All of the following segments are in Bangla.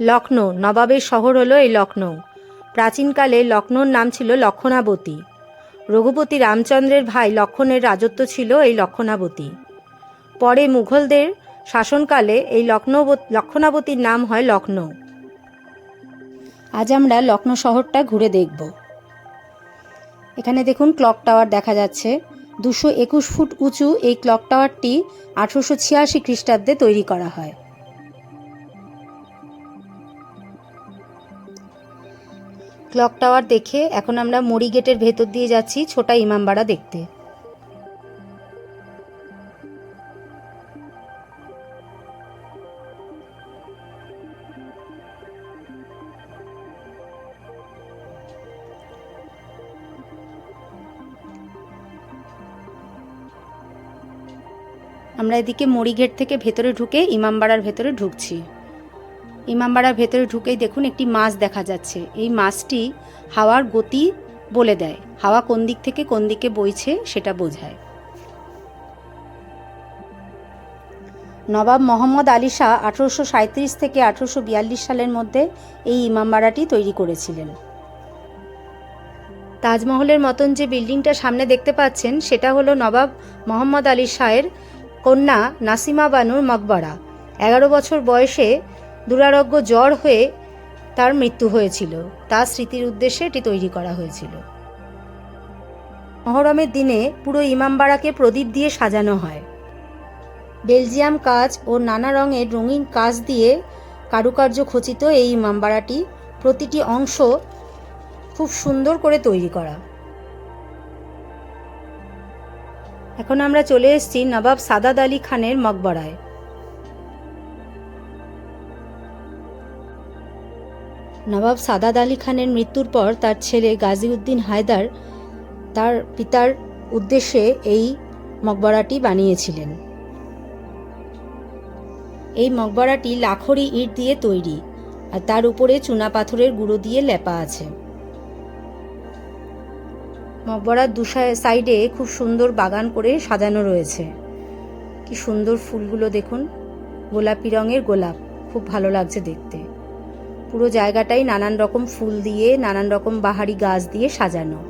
লখনৌ, নবাবের শহর হলো এই লখনৌ। প্রাচীনকালে লখনৌর নাম ছিল লক্ষণাবতী। রঘুপতি রামচন্দ্রের ভাই লক্ষণের রাজত্ব ছিল এই লক্ষণাবতী। পরে মুঘলদের শাসনকালে এই লখনৌ লক্ষণাবতীর নাম হয় লখনৌ। আজ আমরা লখনৌ শহরটা ঘুরে দেখব। এখানে দেখুন ক্লক টাওয়ার দেখা যাচ্ছে। দুশো একুশ ফুট উঁচু এই ক্লক টাওয়ারটি আঠারোশো ছিয়াশি খ্রিস্টাব্দে তৈরি করা হয়। ক্লক টাওয়ার দেখে এখন আমরা মরি গেটের ভেতর দিয়ে যাচ্ছি ছোটা ইমামবাড়া দেখতে। আমরা এদিকে মরি গেট থেকে ভেতরে ঢুকে ইমামবাড়ার ভেতরে ঢুকছি। ইমামবাড়ার ভেতরে ঢুকেই দেখুন একটি মাছ দেখা যাচ্ছে। এই মাছটি হাওয়ার গতি বলে দেয়। হাওয়া কোন দিক থেকে কোন দিকে বইছে সেটা বোঝায়। নবাব মোহাম্মদ আলী শাহ আঠারোশো সাঁত্রিশ থেকে আঠারোশো বিয়াল্লিশ সালের মধ্যে এই ইমামবাড়াটি তৈরি করেছিলেন। তাজমহলের মতন যে বিল্ডিংটা সামনে দেখতে পাচ্ছেন, সেটা হলো নবাব মোহাম্মদ আলী শাহের কন্যা নাসিমা বানুর মকবরা। এগারো বছর বয়সে দুরারোগ্য জ্বর হয়ে তার মৃত্যু হয়েছিল। তার স্মৃতির উদ্দেশ্যে এটি তৈরি করা হয়েছিল। মহরমের দিনে পুরো ইমামবাড়াকে প্রদীপ দিয়ে সাজানো হয়। বেলজিয়াম কাজ ও নানা রঙের রঙিন কাজ দিয়ে কারুকার্য খচিত এই ইমামবাড়াটি প্রতিটি অংশ খুব সুন্দর করে তৈরি করা। এখন আমরা চলে এসেছি নবাব সাদাত আলী খানের মকবরায়। নবাব সাদাত আলী খানের মৃত্যুর পর তার ছেলে গাজীউদ্দিন হায়দার তার পিতার উদ্দেশ্যে এই মকবরাটি বানিয়েছিলেন। এই মকবরাটি লাখরি ইট দিয়ে তৈরি আর তার উপরে চুনা পাথরের গুঁড়ো দিয়ে লেপা আছে। মকবরার দু সাইডে খুব সুন্দর বাগান করে সাজানো রয়েছে। কি সুন্দর ফুলগুলো দেখুন। গোলাপি রঙের গোলাপ। খুব ভালো লাগছে দেখতে। পুরো জায়গাটাই নানান রকম ফুল দিয়ে, নানান রকম বাহারি গাছ দিয়ে সাজানো।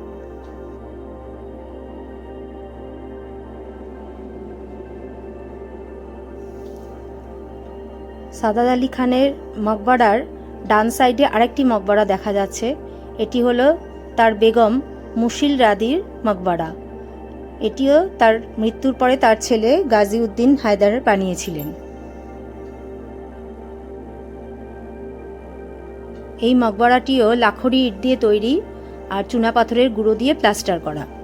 সাদাত আলী খানের মকবরার ডান সাইডে আরেকটি মকবরা দেখা যাচ্ছে। এটি হলো তার বেগম মুশিল রাদির মকবরা। এটিও তার মৃত্যুর পরে তার ছেলে গাজীউদ্দিন হায়দার বানিয়েছিলেন। এই মকবরাটিও লাখড়ি ইট দিয়ে তৈরি আর চুনাপাথরের গুঁড়ো দিয়ে প্লাস্টার করা।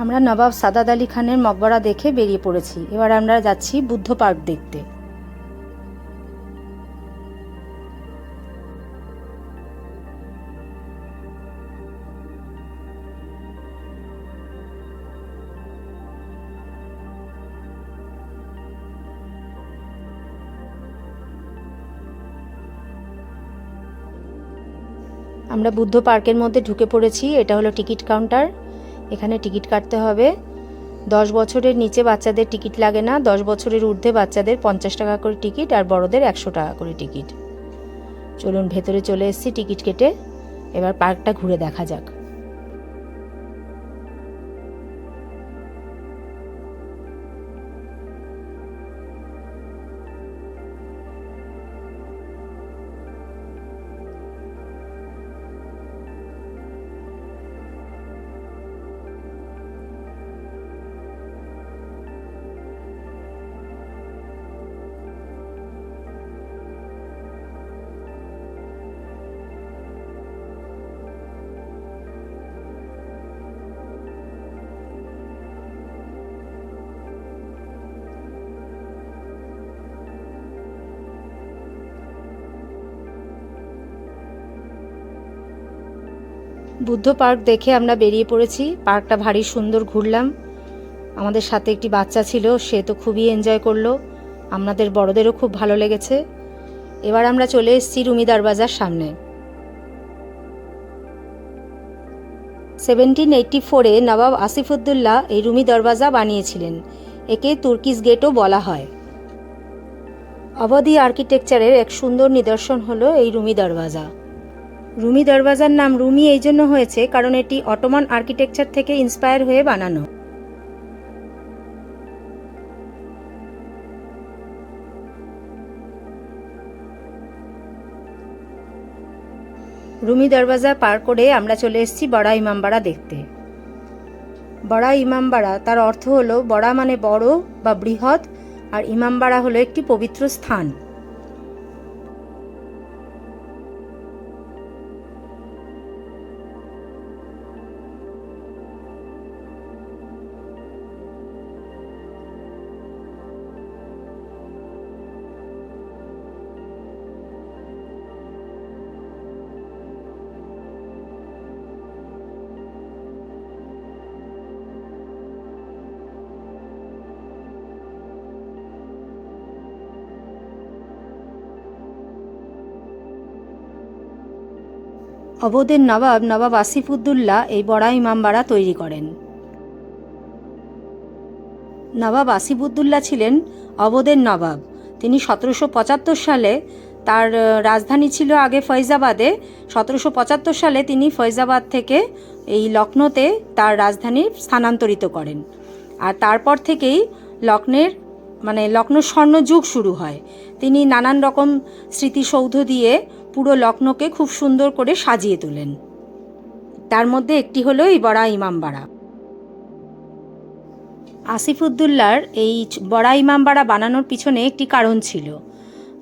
আমরা নবাব সাদাত আলী খানের মকবরা দেখে বেরিয়ে পড়েছি। এবার আমরা যাচ্ছি বুদ্ধ পার্ক দেখতে। আমরা বুদ্ধ পার্কের মধ্যে ঢুকে পড়েছি। এটা হলো টিকিট কাউন্টার। এখানে টিকিট কাটতে হবে। দশ বছরের নিচে বাচ্চাদের টিকিট লাগে না। দশ বছরের ঊর্ধ্বে বাচ্চাদের পঞ্চাশ টাকা করে টিকিট আর বড়দের একশো টাকা করে টিকিট। চলুন ভেতরে চলে এসেছি টিকিট কেটে। এবার পার্কটা ঘুরে দেখা যাক। বুদ্ধ পার্ক দেখে আমরা বেরিয়ে পড়েছি। পার্কটা ভারী সুন্দর ঘুরলাম। আমাদের সাথে একটি বাচ্চা ছিল, সে তো খুবই এনজয় করল। আমাদের বড়দেরও খুব ভালো লেগেছে। এবার আমরা চলে এসেছি রুমি দরবাজার সামনে। সেভেন্টিন এইটটি ফোরে নবাব আসিফুদ্দুল্লাহ এই রুমি দরওয়াজা বানিয়েছিলেন। একে তুর্কিস গেটও বলা হয়। অবধি আর্কিটেকচারের এক সুন্দর নিদর্শন হলো এই রুমি দরওয়াজা। রুমি দরওয়াজার নাম রুমি এই জন্য হয়েছে কারণ এটি অটোমান আর্কিটেকচার থেকে ইন্সপায়ার হয়ে বানানো। রুমি দরওয়াজা পার করে আমরা চলে এসেছি বড়া ইমামবাড়া দেখতে। বড়া ইমামবাড়া, তার অর্থ হলো বড়া মানে বড় বা বৃহৎ, আর ইমামবাড়া হলো একটি পবিত্র স্থান। অবধের নবাব নবাব আসিফুদ্দুল্লাহ এই বড়া ইমামবাড়া তৈরি করেন। নবাব আসিফুদ্দুল্লাহ ছিলেন অবধের নবাব। তিনি সতেরোশো পঁচাত্তর সালে তার রাজধানী ছিল আগে ফৈজাবাদে সতেরোশো পঁচাত্তর সালে তিনি ফৈজাবাদ থেকে এই লখনৌতে তার রাজধানী স্থানান্তরিত করেন। আর তারপর থেকেই লক্ষ্ণের মানে লক্ষ্ণৌ স্বর্ণযুগ শুরু হয়। তিনি নানান রকম স্মৃতিসৌধ দিয়ে পুরো লক্ষ্ণৌকে খুব সুন্দর করে সাজিয়ে তোলেন। তার মধ্যে একটি হলো এই বড়া ইমামবাড়া আসিফুদ্দুল্লার এই বড়া ইমামবাড়া বানানোর পিছনে একটি কারণ ছিল।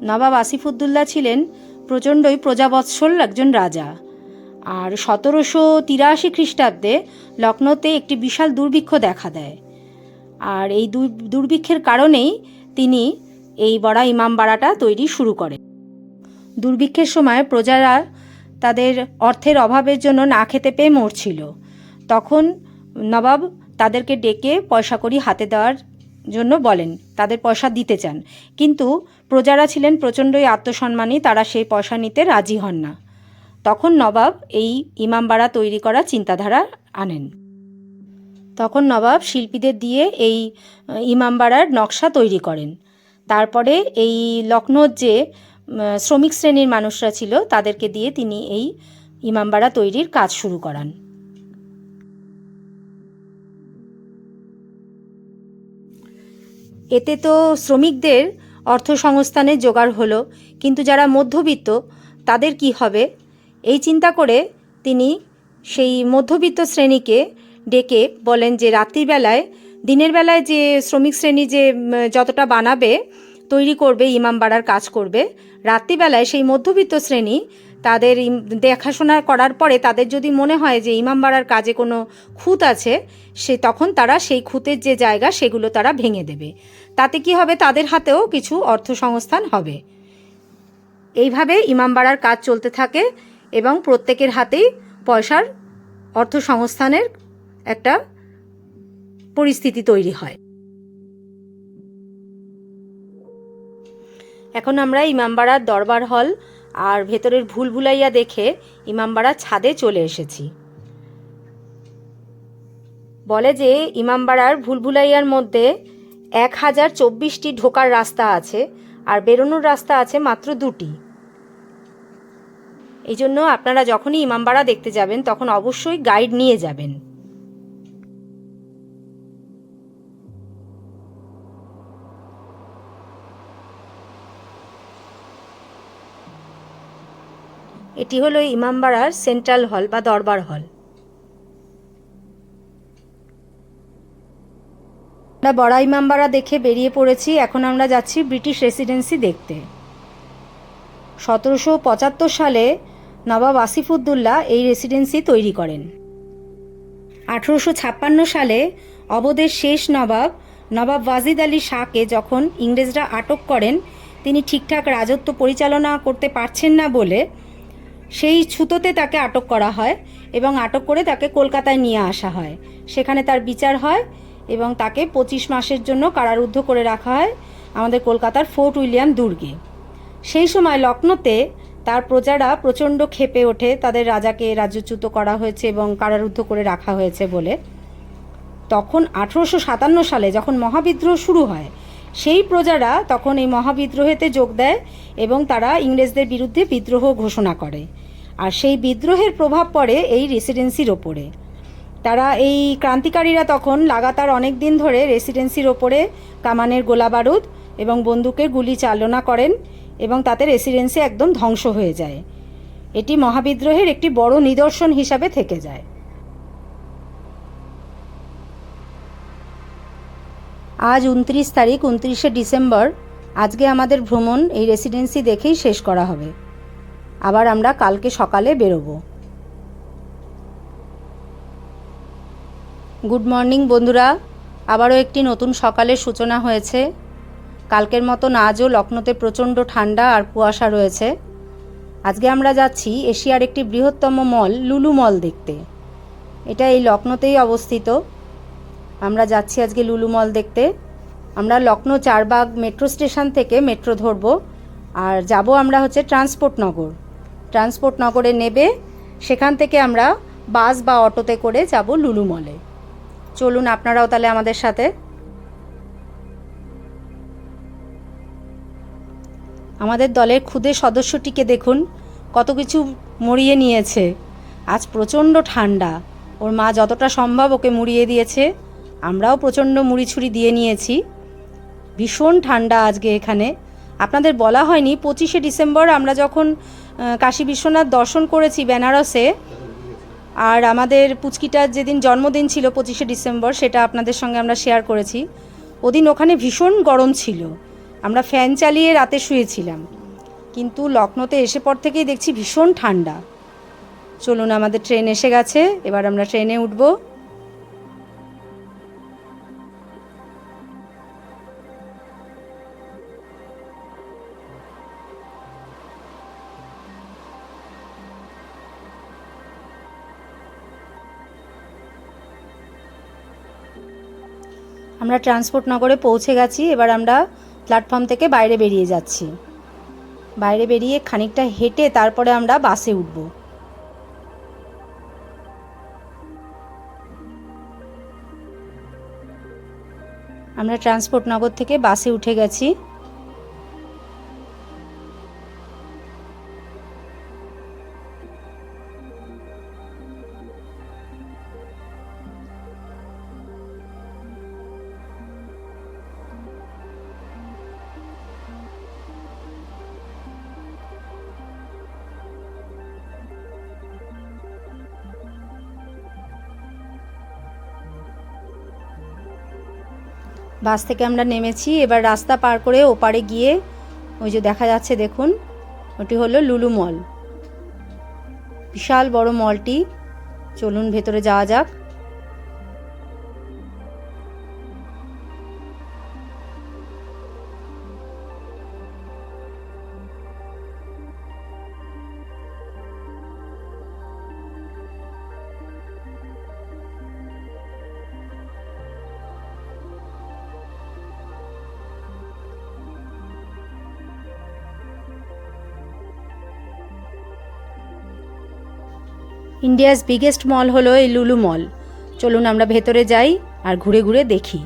নবাব আসিফুদ্দুল্লাহ ছিলেন প্রচণ্ডই প্রজাবৎসল একজন রাজা। আর সতেরোশো তিরাশি খ্রিস্টাব্দে লখনৌতে একটি বিশাল দুর্ভিক্ষ দেখা দেয়। আর এই দুর- দুর্ভিক্ষের কারণেই তিনি এই বড়া ইমামবাড়াটা তৈরি শুরু করেন। দুর্ভিক্ষের সময় প্রজারা তাদের অর্থের অভাবের জন্য না খেতে পেয়ে মরছিল। তখন নবাব তাদেরকে ডেকে পয়সা কড়ি হাতে দেওয়ার জন্য বলেন, তাদের পয়সা দিতে চান। কিন্তু প্রজারা ছিলেন প্রচণ্ডই আত্মসম্মানী, তারা সেই পয়সা নিতে রাজি হন না। তখন নবাব এই ইমামবাড়া তৈরি করা চিন্তাধারা আনেন। তখন নবাব শিল্পীদের দিয়ে এই ইমামবাড়ার নকশা তৈরি করেন। তারপরে এই লখনৌর যে শ্রমিক শ্রেণির মানুষরা ছিল, তাদেরকে দিয়ে তিনি এই ইমামবাড়া তৈরির কাজ শুরু করান। এতে তো শ্রমিকদের অর্থসংস্থানের জোগাড় হলো, কিন্তু যারা মধ্যবিত্ত, তাদের কি হবে? এই চিন্তা করে তিনি সেই মধ্যবিত্ত শ্রেণীকে ডেকে বলেন যে, রাত্রিবেলায়, দিনের বেলায় যে শ্রমিক শ্রেণি যে যতটা বানাবে তৈরি করবে ইমামবাড়ার কাজ করবে। রাত্রিবেলায় সেই মধ্যবিত্ত শ্রেণি তাদের দেখাশোনা করার পরে তাদের যদি মনে হয় যে ইমামবাড়ার কাজে কোনো খুঁত আছে, সে তখন তারা সেই খুঁতের যে জায়গা সেগুলো তারা ভেঙে দেবে। তাতে কি হবে? তাদের হাতেও কিছু অর্থ সংস্থান হবে। এইভাবে ইমামবাড়ার কাজ চলতে থাকে এবং প্রত্যেকের হাতেই পয়সার অর্থ সংস্থানের একটা পরিস্থিতি তৈরি হয়। এখন আমরা ইমামবাড়ার দরবার হল আর ভেতরের ভুলভুলাইয়া দেখে ইমামবাড়ার ছাদে চলে এসেছি। বলে যে, ইমামবাড়ার ভুলভুলাইয়ার মধ্যে এক হাজার চব্বিশটি ঢোকার রাস্তা আছে আর বেরোনোর রাস্তা আছে মাত্র দুটি। এই জন্য আপনারা যখনই ইমামবাড়া দেখতে যাবেন, তখন অবশ্যই গাইড নিয়ে যাবেন। এটি হলো ইমামবাড়ার সেন্ট্রাল হল বা দরবার হল। আমরা বড়া ইমামবাড়া দেখে বেরিয়ে পড়েছি, এখন আমরা যাচ্ছি ব্রিটিশ রেসিডেন্সি দেখতে। সতেরোশো পঁচাত্তর সালে নবাব আসিফুদ্দুল্লাহ এই রেসিডেন্সি তৈরি করেন। আঠেরোশো ছাপ্পান্ন সালে অবধের শেষ নবাব নবাব ওয়াজিদ আলী শাহকে যখন ইংরেজরা আটক করেন, তিনি ঠিকঠাক রাজত্ব পরিচালনা করতে পারছেন না বলে সেই ছুতোতে তাকে আটক করা হয় এবং আটক করে তাকে কলকাতায় নিয়ে আসা হয়। সেখানে তার বিচার হয় এবং তাকে পঁচিশ মাসের জন্য কারারুদ্ধ করে রাখা হয় আমাদের কলকাতার ফোর্ট উইলিয়াম দুর্গে। সেই সময় লখনৌতে তার প্রজারা প্রচণ্ড ক্ষেপে ওঠে, তাদের রাজাকে রাজ্যচ্যুত করা হয়েছে এবং কারারুদ্ধ করে রাখা হয়েছে বলে। তখন আঠেরোশো সাতান্ন সালে যখন মহাবিদ্রোহ শুরু হয় সেই প্রজারা তখন এই মহাবিদ্রোহেতে যোগ দেয় এবং তারা ইংরেজদের বিরুদ্ধে বিদ্রোহ ঘোষণা করে। আর সেই বিদ্রোহের প্রভাব পড়ে এই রেসিডেন্সির ওপরে। তারা এই ক্রান্তিকারীরা তখন লাগাতার অনেক দিন ধরে রেসিডেন্সির ওপরে কামানের গোলা বারুদ এবং বন্দুকের গুলি চালনা করেন এবং তাতে রেসিডেন্সি একদম ধ্বংস হয়ে যায়। এটি মহাবিদ্রোহের একটি বড় নিদর্শন হিসাবে থেকে যায়। আজ উনত্রিশ তারিখ, উনত্রিশে ডিসেম্বর। আজকে আমাদের ভ্রমণ, এই রেসিডেন্সি দেখেই শেষ করা হবে। আবার আমরা কালকে সকালে বেরোবো। গুড মর্নিং বন্ধুরা। আবারও একটি নতুন সকালের সূচনা হয়েছে। কালকের মতন আজও লখনৌতে প্রচণ্ড ঠান্ডা আর কুয়াশা রয়েছে। আজকে আমরা যাচ্ছি এশিয়ার একটি বৃহত্তম মল, লুলু মল দেখতে। এটা এই লখনৌতেই অবস্থিত। আমরা যাচ্ছি আজকে লুলু মল দেখতে। আমরা লখনৌ চারবাগ মেট্রো স্টেশন থেকে মেট্রো ধরব। আর যাব আমরা হচ্ছে ট্রান্সপোর্ট নগর। ট্রান্সপোর্ট নগরে নেবে। সেখান থেকে আমরা বাস বা অটোতে করে যাব লুলু মলে। চলুন আপনারাও তাহলে আমাদের সাথে। আমাদের দলের ক্ষুদে সদস্যটিকে দেখুন। কত কিছু মরিয়ে নিয়েছে। আজ প্রচণ্ড ঠান্ডা। ওর মা যতটা সম্ভব ওকে মুড়িয়ে দিয়েছে। আমরাও প্রচণ্ড মুড়ি ছুরি দিয়ে নিয়েছি। ভীষণ ঠান্ডা আজকে এখানে। আপনাদের বলা হয়নি, পঁচিশে ডিসেম্বর আমরা যখন কাশী বিশ্বনাথ দর্শন করেছি বেনারসে, আর আমাদের পুচকিটার যেদিন জন্মদিন ছিল পঁচিশে ডিসেম্বর, সেটা আপনাদের সঙ্গে আমরা শেয়ার করেছি। ওদিন ওখানে ভীষণ গরম ছিল। আমরা ফ্যান চালিয়ে রাতে শুয়েছিলাম। কিন্তু লখনৌতে এসে পর থেকেই দেখছি ভীষণ ঠান্ডা। চলুন, আমাদের ট্রেন এসে গেছে। এবার আমরা ট্রেনে উঠবো। আমরা ট্রান্সপোর্ট নগরে পৌঁছে গেছি, এবার আমরা প্ল্যাটফর্ম থেকে বাইরে বেরিয়ে যাচ্ছি। বাইরে বেরিয়ে খানিকটা হেঁটে তারপরে আমরা বাসে উঠব। আমরা ট্রান্সপোর্ট নগর থেকে বাসে উঠে গেছি। বাস থেকে আমরা নেমেছি, এবার রাস্তা পার করে ওপারে গিয়ে ওই যে দেখা যাচ্ছে, দেখুন, ওটি হলো লুলু মল। বিশাল বড় মলটি। চলুন ভেতরে যাওয়া যাক। ইন্ডিয়াস বিগেস্ট মল হলো এই লুলু মল চলুন আমরা ভেতরে যাই আর ঘুরে ঘুরে দেখি।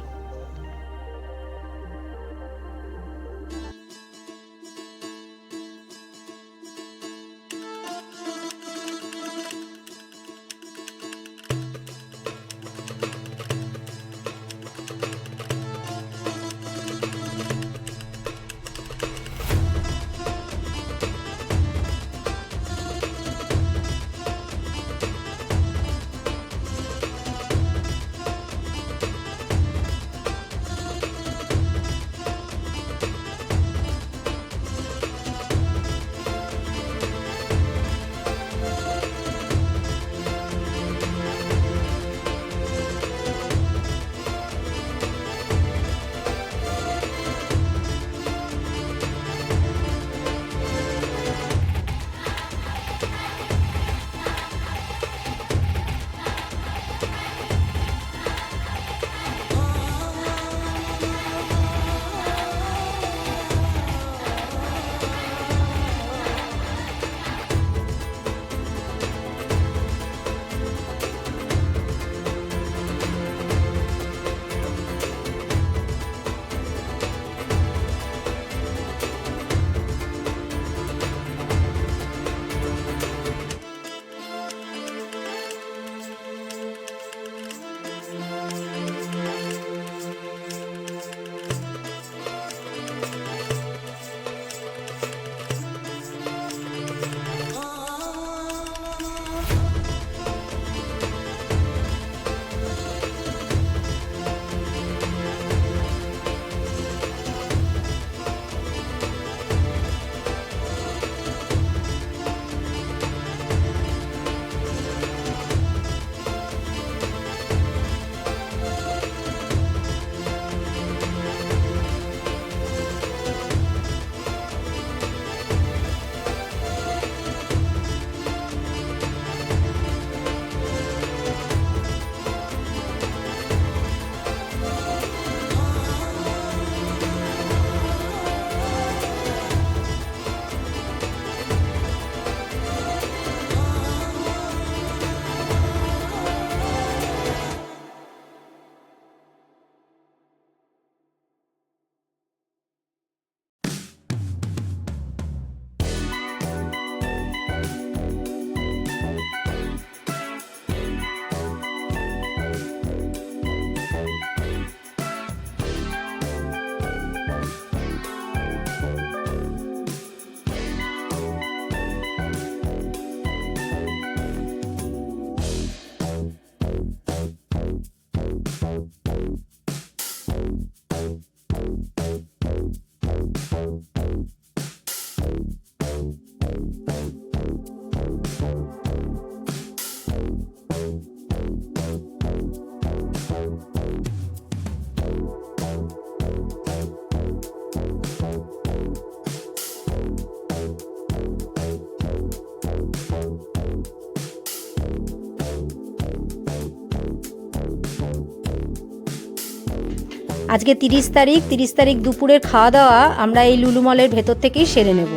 আজকে তিরিশ তারিখ তিরিশ তারিখ দুপুরের খাওয়া দাওয়া আমরা এই লুলু মলের ভেতর থেকেই সেরে নেব।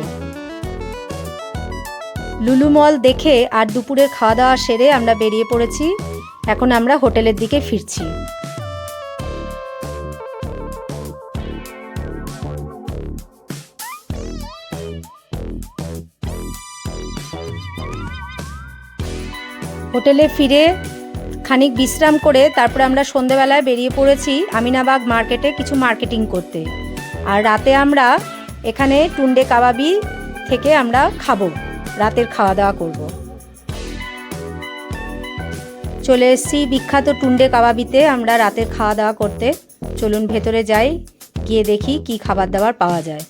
লুলু মল দেখে আর দুপুরের খাওয়া দাওয়া সেরে আমরা বেরিয়ে পড়েছি। এখন আমরা হোটেলের দিকে ফিরছি। হোটেলে ফিরে খানিক বিশ্রাম করে তারপরে আমরা সন্ধেবেলায় বেরিয়ে পড়েছি আমিনাবাগ মার্কেটে কিছু মার্কেটিং করতে। আর রাতে আমরা এখানে টুন্ডে কাবাবি থেকে আমরা খাব, রাতের খাওয়া দাওয়া করব। চলে এসেছি বিখ্যাত টুন্ডে কাবাবিতে আমরা রাতের খাওয়া দাওয়া করতে। চলুন ভেতরে যাই, গিয়ে দেখি কি খাবার দাবার পাওয়া যায়।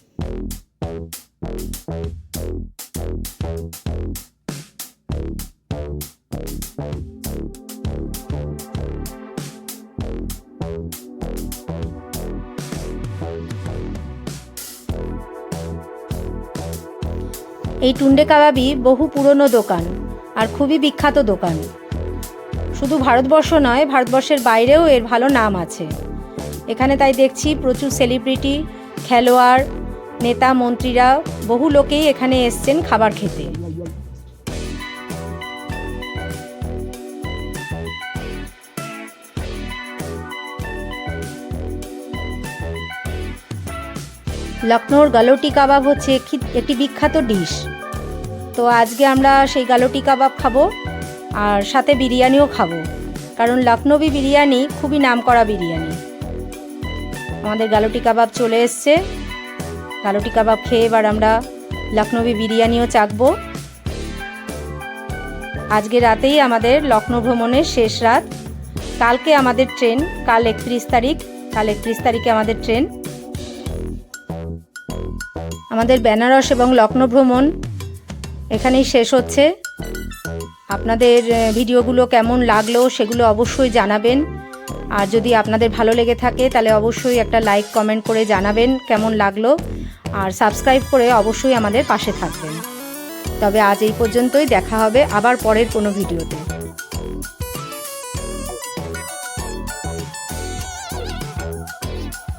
এই টুন্ডে কাবাবি বহু পুরনো দোকান আর খুবই বিখ্যাত দোকান। শুধু ভারতবর্ষ নয়, ভারতবর্ষের বাইরেও এর ভালো নাম আছে। এখানে তাই দেখছি প্রচুর সেলিব্রিটি খেলোয়াড়, নেতা, মন্ত্রীরা, বহু লোকেই এখানে এসছেন খাবার খেতে। লখনৌর গালোটি কাবাব হচ্ছে একটি- বিখ্যাত ডিশ। তো আজকে আমরা সেই গালোটি কাবাব খাব আর সাথে বিরিয়ানিও খাব। কারণ লখনৌবি বিরিয়ানি খুবই নামকরা বিরিয়ানি। আমাদের গালোটি কাবাব চলে এসছে। গালোটি কাবাব খেয়ে এবার আমরা লখনৌবি বিরিয়ানিও চাখবো আজকে রাতেই আমাদের লখনৌ ভ্রমণের শেষ রাত। কালকে আমাদের ট্রেন, কাল একত্রিশ তারিখ, কাল একত্রিশ তারিখে আমাদের ট্রেন। আমাদের বেনারস এবং লখনৌ ভ্রমণ এখানেই শেষ হচ্ছে। আপনাদের ভিডিওগুলো কেমন লাগল সেগুলো অবশ্যই জানাবেন। আর যদি আপনাদের ভালো লেগে থাকে, তাহলে অবশ্যই একটা লাইক, কমেন্ট করে জানাবেন কেমন লাগল। আর সাবস্ক্রাইব করে অবশ্যই আমাদের পাশে থাকবেন। তবে আজ এই পর্যন্তই, দেখা হবে আবার পরের কোনো ভিডিওতে।